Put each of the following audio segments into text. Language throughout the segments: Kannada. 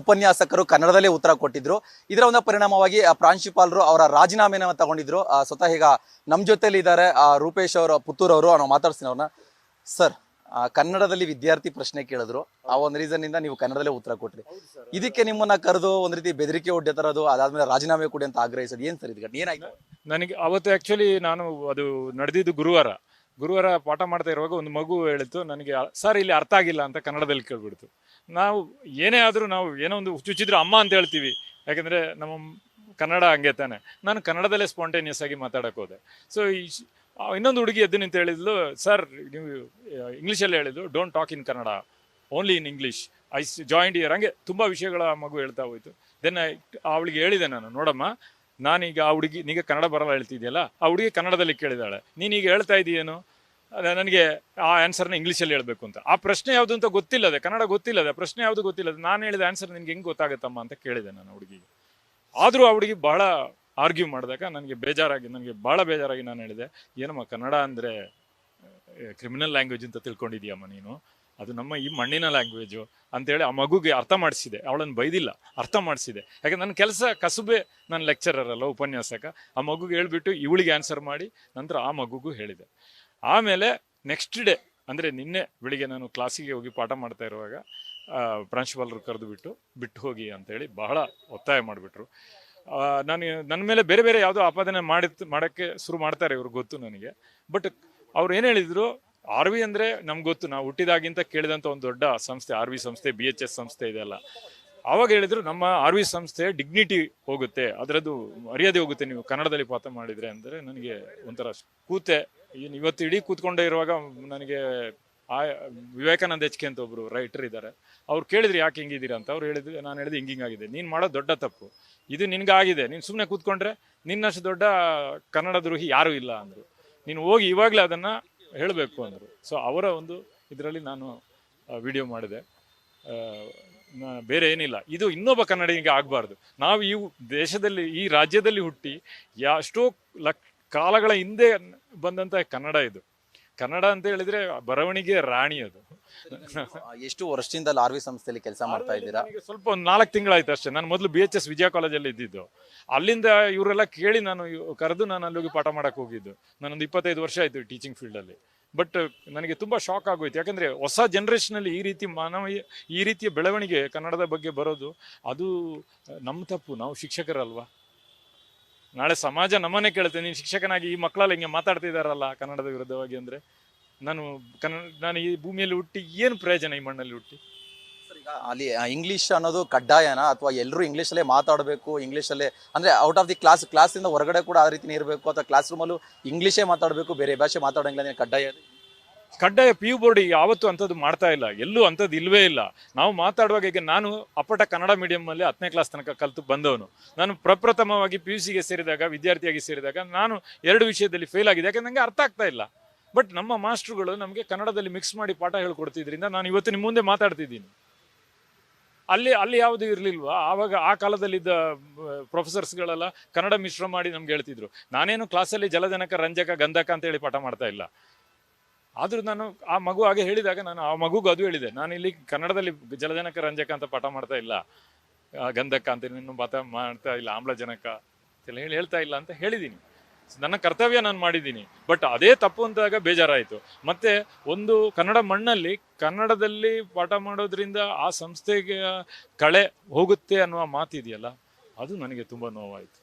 ಉಪನ್ಯಾಸಕರು ಕನ್ನಡದಲ್ಲೇ ಉತ್ತರ ಕೊಟ್ಟಿದ್ರು. ಇದರ ಒಂದು ಪರಿಣಾಮವಾಗಿ ಆ, ಪ್ರಾಂಶುಪಾಲರು ಅವರ ರಾಜೀನಾಮೆನ ತಗೊಂಡಿದ್ರು. ಆ, ಸ್ವತಃ ಈಗ ನಮ್ಮ ಜೊತೆಲಿ ಇದ್ದಾರೆ ರೂಪೇಶ್ ಅವರು ಪುತ್ತೂರ್ ಅವರು ನಾವು ಮಾತಾಡ್ತೀನಿ ಅವ್ರನ್ನ. ಸರ್ ಕನ್ನಡದಲ್ಲಿ ವಿದ್ಯಾರ್ಥಿ ಪ್ರಶ್ನೆ ಕೇಳಿದ್ರು. ಆ ಒಂದು ರೀಸನ್ ಇಂದ ನೀವು ಕನ್ನಡದಲ್ಲೇ ಉತ್ತರ ಕೊಟ್ರಿ. ಇದಕ್ಕೆ ನಿಮ್ಮನ್ನ ಕರೆದು ಒಂದ್ ರೀತಿ ಬೆದರಿಕೆ ಒಡ್ಡೆ ತರೋದು ಅದಾದ್ಮೇಲೆ ರಾಜೀನಾಮೆ ಕೊಡಿ ಅಂತ ಆಗ್ರಹಿಸೋದು ಏನ್ ಸರ್ ಇದು ಏನಾಯ್ತು? ನನಗೆ ಅವತ್ತು ಆಕ್ಚುಲಿ ನಾನು ಅದು ನಡೆದಿದ್ದು ಗುರುವಾರ. ಗುರುವಾರ ಪಾಠ ಮಾಡ್ತಾ ಇರುವಾಗ ಒಂದು ಮಗು ಹೇಳಿತು ನನಗೆ ಸರ್ ಇಲ್ಲಿ ಅರ್ಥ ಆಗಿಲ್ಲ ಅಂತ ಕನ್ನಡದಲ್ಲಿ ಕೇಳ್ಬಿಡ್ತು. ನಾವು ಏನೇ ಆದರೂ ನಾವು ಏನೋ ಒಂದು ಚುಚ್ಚಿದ್ರು ಅಮ್ಮ ಅಂತ ಹೇಳ್ತೀವಿ. ಯಾಕಂದರೆ ನಮ್ಮ ಕನ್ನಡ ಹಂಗೆ ತಾನೆ. ನಾನು ಕನ್ನಡದಲ್ಲೇ ಸ್ಪಾಂಟೇನಿಯಸ್ ಆಗಿ ಮಾತಾಡೋಕೆ ಹೋದೆ. ಸೊ ಇನ್ನೊಂದು ಹುಡುಗಿ ಎದ್ದು ನಿಂತ ಹೇಳಿದ್ಲು ಸರ್ ನೀವು ಇಂಗ್ಲೀಷಲ್ಲಿ ಹೇಳಿದ್ದು don't talk in Kannada only in English I joint year ಹಂಗೆ ತುಂಬ ವಿಷಯಗಳ ಮಗು ಹೇಳ್ತಾ ಹೋಯ್ತು. ದೆನ್ ಅವಳಿಗೆ ಹೇಳಿದೆ ನಾನು, ನೋಡಮ್ಮ, ನಾನೀಗ ಆ ಹುಡುಗಿ, ನೀಗ ಕನ್ನಡ ಬರಲ್ಲ ಹೇಳ್ತಿದ್ಯಲ್ಲ, ಆ ಹುಡುಗಿ ಕನ್ನಡದಲ್ಲಿ ಕೇಳಿದಾಳೆ. ನೀನೀಗ ಹೇಳ್ತಾ ಇದೀಯೇನು? ನನಗೆ ಆ ಆನ್ಸರ್ನ ಇಂಗ್ಲೀಷಲ್ಲಿ ಹೇಳಬೇಕು ಅಂತ. ಆ ಪ್ರಶ್ನೆ ಯಾವುದು ಅಂತ ಗೊತ್ತಿಲ್ಲದೆ, ಕನ್ನಡ ಗೊತ್ತಿಲ್ಲದೆ, ಪ್ರಶ್ನೆ ಯಾವುದು ಗೊತ್ತಿಲ್ಲದೆ, ನಾನು ಹೇಳಿದ ಆನ್ಸರ್ ನಿನ್ಗೆ ಹೆಂಗೆ ಗೊತ್ತಾಗುತ್ತಮ್ಮ ಅಂತ ಕೇಳಿದೆ ನಾನು ಹುಡುಗಿಗೆ. ಆದರೂ ಆ ಹುಡುಗಿ ಬಹಳ ಆರ್ಗ್ಯೂ ಮಾಡಿದಾಗ ನನಗೆ ಬೇಜಾರಾಗಿ, ನನಗೆ ಭಾಳ ಬೇಜಾರಾಗಿ ನಾನು ಹೇಳಿದೆ, ಏನಮ್ಮ ಕನ್ನಡ ಅಂದರೆ ಕ್ರಿಮಿನಲ್ ಲ್ಯಾಂಗ್ವೇಜ್ ಅಂತ ತಿಳ್ಕೊಂಡಿದ್ಯಮ್ಮ ನೀನು? ಅದು ನಮ್ಮ ಈ ಮಣ್ಣಿನ ಲ್ಯಾಂಗ್ವೇಜು ಅಂತೇಳಿ ಆ ಮಗುಗೆ ಅರ್ಥ ಮಾಡಿಸಿದೆ. ಅವಳನ್ನು ಬೈದಿಲ್ಲ, ಅರ್ಥ ಮಾಡಿಸಿದೆ. ಯಾಕೆ, ನನ್ನ ಕೆಲಸ ಕಸುಬೆ, ನನ್ನ ಲೆಕ್ಚರರ್ ಅಲ್ಲ, ಉಪನ್ಯಾಸಕ. ಆ ಮಗುಗೆ ಹೇಳ್ಬಿಟ್ಟು ಇವಳಿಗೆ ಆನ್ಸರ್ ಮಾಡಿ, ನಂತರ ಆ ಮಗುಗೂ ಹೇಳಿದೆ. ಆಮೇಲೆ ನೆಕ್ಸ್ಟ್ ಡೇ ಅಂದರೆ ನಿನ್ನೆ ಬೆಳಿಗ್ಗೆ ನಾನು ಕ್ಲಾಸಿಗೆ ಹೋಗಿ ಪಾಠ ಮಾಡ್ತಾ ಇರುವಾಗ ಪ್ರಾಂಶುಪಾಲರು ಕರೆದು ಬಿಟ್ಟು ಬಿಟ್ಟು ಹೋಗಿ ಅಂತೇಳಿ ಬಹಳ ಒತ್ತಾಯ ಮಾಡಿಬಿಟ್ರು. ನಾನು ನನ್ನ ಮೇಲೆ ಬೇರೆ ಬೇರೆ ಯಾವುದೋ ಆಪಾದನೆ ಮಾಡಿ ಮಾಡೋಕ್ಕೆ ಶುರು ಮಾಡ್ತಾರೆ ಇವರು ಗೊತ್ತು ನನಗೆ. ಬಟ್ ಅವ್ರು ಏನು ಹೇಳಿದ್ರು ಆರ್ ವಿ ಅಂದರೆ ನಮ್ಗೆ ಗೊತ್ತು, ನಾವು ಹುಟ್ಟಿದಾಗಿಂತ ಕೇಳಿದಂಥ ಒಂದು ದೊಡ್ಡ ಸಂಸ್ಥೆ ಆರ್ ವಿ ಸಂಸ್ಥೆ ಬಿ ಎಚ್ ಎಸ್ ಸಂಸ್ಥೆ ಇದೆಲ್ಲ ಆವಾಗ ಹೇಳಿದ್ರು ನಮ್ಮ ಆರ್ ವಿ ಸಂಸ್ಥೆ ಡಿಗ್ನಿಟಿ ಹೋಗುತ್ತೆ, ಅದರದ್ದು ಮರ್ಯಾದೆ ಹೋಗುತ್ತೆ, ನೀವು ಕನ್ನಡದಲ್ಲಿ ಪಾಠ ಮಾಡಿದ್ರೆ ಅಂದರೆ ನನಗೆ ಒಂಥರ ಕೂತೆ. ಏನು ಇವತ್ತು ಇಡೀ ಕೂತ್ಕೊಂಡೇ ಇರುವಾಗ ನನಗೆ ಆ ವಿವೇಕಾನಂದ ಎಚ್ ಕೆ ಅಂತ ಒಬ್ರು ರೈಟರ್ ಇದ್ದಾರೆ. ಅವ್ರು ಕೇಳಿದ್ರು ಯಾಕೆ ಹಿಂಗಿದ್ದೀರಾ ಅಂತ. ಅವ್ರು ಹೇಳಿದ್ರು, ನಾನು ಹೇಳಿದೆ ಹಿಂಗೆ ಹಿಂಗಾಗಿದೆ ನೀನು ಮಾಡೋ ದೊಡ್ಡ ತಪ್ಪು. ಇದು ನಿನಗಾಗಿದೆ. ನೀನು ಸುಮ್ಮನೆ ಕೂತ್ಕೊಂಡ್ರೆ ನಿನ್ನಷ್ಟು ದೊಡ್ಡ ಕನ್ನಡ ದ್ರೋಹಿ ಯಾರೂ ಇಲ್ಲ ಅಂದರು. ನೀನು ಹೋಗಿ ಇವಾಗಲೇ ಅದನ್ನು ಹೇಳಬೇಕು ಅಂದರು. ಸೊ ಅವರ ಒಂದು ಇದರಲ್ಲಿ ನಾನು ವಿಡಿಯೋ ಮಾಡಿದೆ. ಬೇರೆ ಏನಿಲ್ಲ. ಇದು ಇನ್ನೊಬ್ಬ ಕನ್ನಡಿಗೆ ಆಗಬಾರ್ದು. ನಾವು ಈ ದೇಶದಲ್ಲಿ ಈ ರಾಜ್ಯದಲ್ಲಿ ಹುಟ್ಟಿ ಯಾ ಎಷ್ಟೋ ಲಕ್ ಕಾಲಗಳ ಹಿಂದೆ ಬಂದಂತ ಕನ್ನಡ ಇದು. ಕನ್ನಡ ಅಂತ ಹೇಳಿದ್ರೆ ಬರವಣಿಗೆ ರಾಣಿ ಅದು. ಎಷ್ಟು ವರ್ಷದಿಂದ ಆರ್ ವಿ ಸಂಸ್ಥೆಯಲ್ಲಿ ಕೆಲಸ ಮಾಡ್ತಾ ಇದ್ದೀರಾ? ಸ್ವಲ್ಪ ಒಂದು ನಾಲ್ಕು ತಿಂಗಳಾಯ್ತು ಅಷ್ಟೇ. ನಾನು ಮೊದಲು ಬಿ ಎಚ್ ಎಸ್ ವಿಜಯ ಕಾಲೇಜಲ್ಲಿ ಇದ್ದಿದ್ದು. ಅಲ್ಲಿಂದ ಇವರೆಲ್ಲ ಕೇಳಿ ನಾನು ಕರೆದು ನಾನು ಅಲ್ಲಿ ಹೋಗಿ ಪಾಠ ಮಾಡಕ್ಕೆ ಹೋಗಿದ್ದು. ನಾನೊಂದು ಇಪ್ಪತ್ತೈದು ವರ್ಷ ಆಯಿತು ಟೀಚಿಂಗ್ ಫೀಲ್ಡಲ್ಲಿ ಬಟ್ ನನಗೆ ತುಂಬ ಶಾಕ್ ಆಗೋಯ್ತು. ಯಾಕಂದರೆ ಹೊಸ ಜನ್ರೇಷನಲ್ಲಿ ಈ ರೀತಿ ಮಾನವ ಈ ರೀತಿಯ ಬೆಳವಣಿಗೆ ಕನ್ನಡದ ಬಗ್ಗೆ ಬರೋದು, ಅದು ನಮ್ಮ ತಪ್ಪು. ನಾವು ಶಿಕ್ಷಕರಲ್ವಾ? ನಾಳೆ ಸಮಾಜ ನಮ್ಮನ್ನೇ ಕೇಳುತ್ತೆ. ನೀನು ಶಿಕ್ಷಕನಾಗಿ ಈ ಮಕ್ಕಳಲ್ಲಿ ಹಿಂಗೆ ಮಾತಾಡ್ತಿದಾರಲ್ಲ ಕನ್ನಡದ ವಿರುದ್ಧವಾಗಿ ಅಂದರೆ, ನಾನು ಕನ್ನಡ, ನಾನು ಈ ಭೂಮಿಯಲ್ಲಿ ಹುಟ್ಟಿ ಏನು ಪ್ರಯೋಜನ ಈ ಮಣ್ಣಲ್ಲಿ ಹುಟ್ಟಿ? ಅಲ್ಲಿ ಇಂಗ್ಲಿಷ್ ಅನ್ನೋದು ಕಡ್ಡಾಯನ? ಅಥವಾ ಎಲ್ಲರೂ ಇಂಗ್ಲೀಷಲ್ಲೇ ಮಾತಾಡಬೇಕು ಇಂಗ್ಲೀಷಲ್ಲೇ ಅಂದ್ರೆ ಔಟ್ ಆಫ್ ದಿ ಕ್ಲಾಸ್ ಕ್ಲಾಸಿಂದ ಹೊರಗಡೆ ಕೂಡ ಆ ರೀತಿನೇ ಇರಬೇಕು, ಅಥವಾ ಕ್ಲಾಸ್ ರೂಮಲ್ಲೂ ಇಂಗ್ಲೀಷೇ ಮಾತಾಡಬೇಕು, ಬೇರೆ ಭಾಷೆ ಮಾತಾಡೋಂಗಿಲ್ಲ ಕಡ್ಡಾಯ ಕಡ್ಡಾಯ ಪಿ ಯು ಬೋರ್ಡ್ ಯಾವತ್ತೂ ಅಂಥದ್ದು ಮಾಡ್ತಾ ಇಲ್ಲ, ಎಲ್ಲೂ ಅಂಥದ್ದು ಇಲ್ವೇ ಇಲ್ಲ. ನಾವು ಮಾತಾಡುವಾಗ ಈಗ ನಾನು ಅಪ್ಪಟ ಕನ್ನಡ ಮೀಡಿಯಮ್ಮಲ್ಲಿ ಹತ್ತನೇ ಕ್ಲಾಸ್ ತನಕ ಕಲಿತು ಬಂದವನು. ನಾನು ಪ್ರಪ್ರಥಮವಾಗಿ ಪಿ ಯು ಸಿಗೆ ಸೇರಿದಾಗ, ವಿದ್ಯಾರ್ಥಿಯಾಗಿ ಸೇರಿದಾಗ ನಾನು ಎರಡು ವಿಷಯದಲ್ಲಿ ಫೇಲ್ ಆಗಿದೆ ಯಾಕಂದ್ರೆ ನನಗೆ ಅರ್ಥ ಆಗ್ತಾ ಇಲ್ಲ. ಬಟ್ ನಮ್ಮ ಮಾಸ್ಟ್ರುಗಳು ನಮಗೆ ಕನ್ನಡದಲ್ಲಿ ಮಿಕ್ಸ್ ಮಾಡಿ ಪಾಠ ಹೇಳ್ಕೊಡ್ತಿದ್ರಿಂದ ನಾನು ಇವತ್ತು ನಿಮ್ಮ ಮುಂದೆ ಮಾತಾಡ್ತಿದ್ದೀನಿ. ಅಲ್ಲಿ ಅಲ್ಲಿ ಯಾವುದು ಇರಲಿಲ್ವಾ? ಆವಾಗ ಆ ಕಾಲದಲ್ಲಿದ್ದ ಪ್ರೊಫೆಸರ್ಸ್ಗಳೆಲ್ಲ ಕನ್ನಡ ಮಿಶ್ರ ಮಾಡಿ ನಮ್ಗೆ ಹೇಳ್ತಿದ್ರು. ನಾನೇನು ಕ್ಲಾಸಲ್ಲಿ ಜಲಜನಕ, ರಂಜಕ, ಗಂಧಕ ಅಂತ ಹೇಳಿ ಪಾಠ ಮಾಡ್ತಾ ಇಲ್ಲ. ಆದರೂ ನಾನು ಆ ಮಗು ಹಾಗೆ ಹೇಳಿದಾಗ ನಾನು ಆ ಮಗುಗೂ ಅದು ಹೇಳಿದೆ. ನಾನು ಇಲ್ಲಿ ಕನ್ನಡದಲ್ಲಿ ಜಲಜನಕ, ರಂಜಕ ಅಂತ ಪಾಠ ಮಾಡ್ತಾ ಇಲ್ಲ. ಗಂಧಕ ಅಂತ ಇನ್ನು ಪಾಠ ಮಾಡ್ತಾ ಇಲ್ಲ, ಆಮ್ಲಜನಕ ಅಂತೆಲ್ಲ ಹೇಳಿ ಹೇಳ್ತಾ ಇಲ್ಲ ಅಂತ ಹೇಳಿದ್ದೀನಿ ನನ್ನ ಕರ್ತವ್ಯ ನಾನು ಮಾಡಿದ್ದೀನಿ. ಬಟ್ ಅದೇ ತಪ್ಪು ಅಂತಾಗ ಬೇಜಾರಾಯಿತು. ಮತ್ತೆ ಒಂದು ಕನ್ನಡ ಮಣ್ಣಲ್ಲಿ ಕನ್ನಡದಲ್ಲಿ ಪಾಠ ಮಾಡೋದ್ರಿಂದ ಆ ಸಂಸ್ಥೆಗೆ ಕಳೆ ಹೋಗುತ್ತೆ ಅನ್ನುವ ಮಾತಿದೆಯಲ್ಲ ಅದು ನನಗೆ ತುಂಬ ನೋವಾಯಿತು.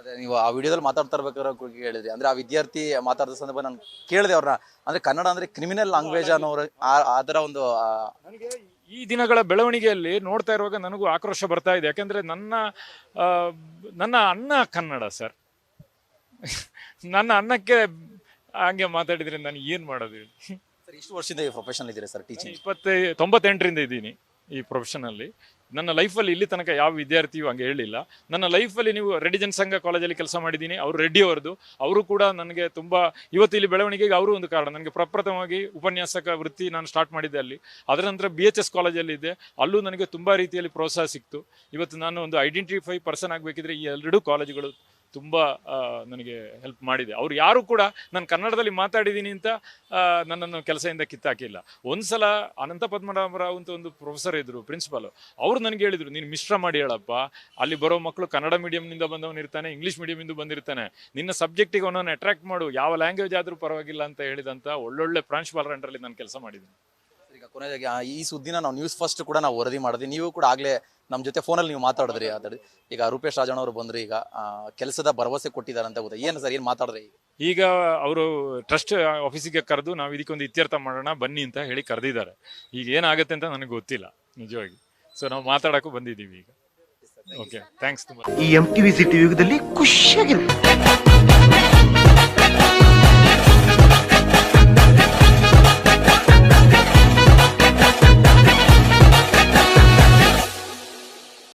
ಅದೇ ನೀವು ಆ ವಿಡಿಯೋದಲ್ಲಿ ಮಾತಾಡ್ತಾ ಇರ್ಬೇಕಾದ್ರೆ ಹೇಳಿದ್ರಿ. ಅಂದ್ರೆ ಆ ವಿದ್ಯಾರ್ಥಿ ಮಾತಾಡಿದ ಸಂದರ್ಭ ನಾನು ಕೇಳಿದೆ ಅವ್ರನ್ನ ಅಂದ್ರೆ ಕನ್ನಡ ಅಂದ್ರೆ ಕ್ರಿಮಿನಲ್ ಲ್ಯಾಂಗ್ವೇಜ್ ಅನ್ನೋರು ಅದರ ಒಂದು ನನಗೆ ಈ ದಿನಗಳ ಬೆಳವಣಿಗೆಯಲ್ಲಿ ನೋಡ್ತಾ ಇರುವಾಗ ನನಗೂ ಆಕ್ರೋಶ ಬರ್ತಾ ಇದೆ. ಯಾಕಂದ್ರೆ ನನ್ನ ನನ್ನ ಅಣ್ಣ ಕನ್ನಡ ಸರ್. ನನ್ನ ಅನ್ನಕ್ಕೆ ಹಂಗೆ ಮಾತಾಡಿದ್ರೆ ನಾನು ಏನು ಮಾಡೋದು ಹೇಳಿ. ಸರ್ ಇಷ್ಟು ವರ್ಷದಿಂದ ಈ ಪ್ರೊಫೆಷನ್ ಇದ್ದೀರಾ ಸರ್ ಟೀಚಿಂಗ್ ಇಪ್ಪತ್ತೈ ತೊಂಬತ್ತೆಂಟರಿಂದ ಇದ್ದೀನಿ ಈ ಪ್ರೊಫೆಷನಲ್ಲಿ ನನ್ನ ಲೈಫಲ್ಲಿ ಇಲ್ಲಿ ತನಕ ಯಾವ ವಿದ್ಯಾರ್ಥಿಯೂ ಹಂಗೆ ಹೇಳಿಲ್ಲ. ನನ್ನ ಲೈಫಲ್ಲಿ ನೀವು ರೆಡ್ಡಿ ಜನಸಂಘ ಕಾಲೇಜಲ್ಲಿ ಕೆಲಸ ಮಾಡಿದ್ದೀನಿ. ಅವರು ರೆಡ್ಡಿ ಅವರದು ಅವರು ಕೂಡ ನನಗೆ ತುಂಬ ಇವತ್ತು ಇಲ್ಲಿ ಬೆಳವಣಿಗೆಗೆ ಅವರು ಒಂದು ಕಾರಣ. ನನಗೆ ಪ್ರಪ್ರಥಮವಾಗಿ ಉಪನ್ಯಾಸಕ ವೃತ್ತಿ ನಾನು ಸ್ಟಾರ್ಟ್ ಮಾಡಿದ್ದೆ ಅಲ್ಲಿ. ಅದರ ನಂತರ ಬಿ ಎಚ್ ಎಸ್ ಕಾಲೇಜಲ್ಲಿ ಇದ್ದೆ. ಅಲ್ಲೂ ನನಗೆ ತುಂಬ ರೀತಿಯಲ್ಲಿ ಪ್ರೋತ್ಸಾಹ ಸಿಕ್ತು. ಇವತ್ತು ನಾನು ಒಂದು ಐಡೆಂಟಿಫೈ ಪರ್ಸನ್ ಆಗಬೇಕಿದ್ರೆ ಈ ಎರಡೂ ಕಾಲೇಜುಗಳು ತುಂಬ ನನಗೆ ಹೆಲ್ಪ್ ಮಾಡಿದೆ. ಅವ್ರು ಯಾರು ಕೂಡ ನಾನು ಕನ್ನಡದಲ್ಲಿ ಮಾತಾಡಿದ್ದೀನಿ ಅಂತ ನನ್ನನ್ನು ಕೆಲಸದಿಂದ ಕಿತ್ತಾಕಿಲ್ಲ. ಒಂದ್ಸಲ ಅನಂತ ಪದ್ಮನಾಭರಾವ್ ಅಂತ ಒಂದು ಪ್ರೊಫೆಸರ್ ಇದ್ರು ಪ್ರಿನ್ಸಿಪಾಲ್ ಅವ್ರು ನನಗೆ ಹೇಳಿದ್ರು, ನೀನು ಮಿಶ್ರ ಮಾಡಿ ಹೇಳಪ್ಪ. ಅಲ್ಲಿ ಬರೋ ಮಕ್ಕಳು ಕನ್ನಡ ಮೀಡಿಯಂನಿಂದ ಬಂದವನು ಇರ್ತಾನೆ ಇಂಗ್ಲೀಷ್ ಮೀಡಿಯಮಿಂದ ಬಂದಿರ್ತಾನೆ. ನಿನ್ನ ಸಬ್ಜೆಕ್ಟಿಗೆ ಅವನನ್ನು ಅಟ್ರಾಕ್ಟ್ ಮಾಡು. ಯಾವ ಲ್ಯಾಂಗ್ವೇಜ್ ಆದರೂ ಪರವಾಗಿಲ್ಲ ಅಂತ ಹೇಳಿದಂತ ಒಳ್ಳೊಳ್ಳೆ ಪ್ರಾಂಶುಪಾಲರ ಅಂಡರಲ್ಲಿ ನಾನು ಕೆಲಸ ಮಾಡಿದ್ದೀನಿ. ಆ, ಈ ಸುದ್ದಿನ ನಾವು ನ್ಯೂಸ್ ಫಸ್ಟ್ ಕೂಡ ನಾವು ವರದಿ ಮಾಡಿದ್ವಿ. ನೀವು ಕೂಡ ಆಗ್ಲೇ ನಮ್ಮ ಜೊತೆ ಫೋನಲ್ಲಿ ನೀವು ಮಾತಾಡಿದ್ರಿ ಅದ್ರ ಈಗ ರೂಪೇಶ್ ರಾಜಣ್ಣ ಅವರು ಬಂದ್ರಿ ಈಗ ಕೆಲಸದ ಭರವಸೆ ಕೊಟ್ಟಿದ್ದಾರೆ ಅಂತ ಗೊತ್ತಾ? ಏನು ಸರ್ ಏನು ಮಾತಾಡಿದ್ರಿ ಈಗ? ಅವರು ಟ್ರಸ್ಟ್ ಆಫೀಸಿಗೆ ಕರೆದು ನಾವು ಇದಕ್ಕೊಂದು ಇತ್ಯರ್ಥ ಮಾಡೋಣ ಬನ್ನಿ ಅಂತ ಹೇಳಿ ಕರೆದಿದ್ದಾರೆ. ಈಗ ಏನಾಗುತ್ತೆ ಅಂತ ನನಗೆ ಗೊತ್ತಿಲ್ಲ ನಿಜವಾಗಿ. ಸೊ ನಾವು ಮಾತಾಡೋಕ್ಕೂ ಬಂದಿದ್ದೀವಿ ಈಗ. ಓಕೆ ಥ್ಯಾಂಕ್ಸ್ ತುಂಬ. ಈ ಎಂ ಟಿವಿ ಸಿಟಿ ಯುಗದಲ್ಲಿ ಖುಷಿಯಾಗಿರುತ್ತೆ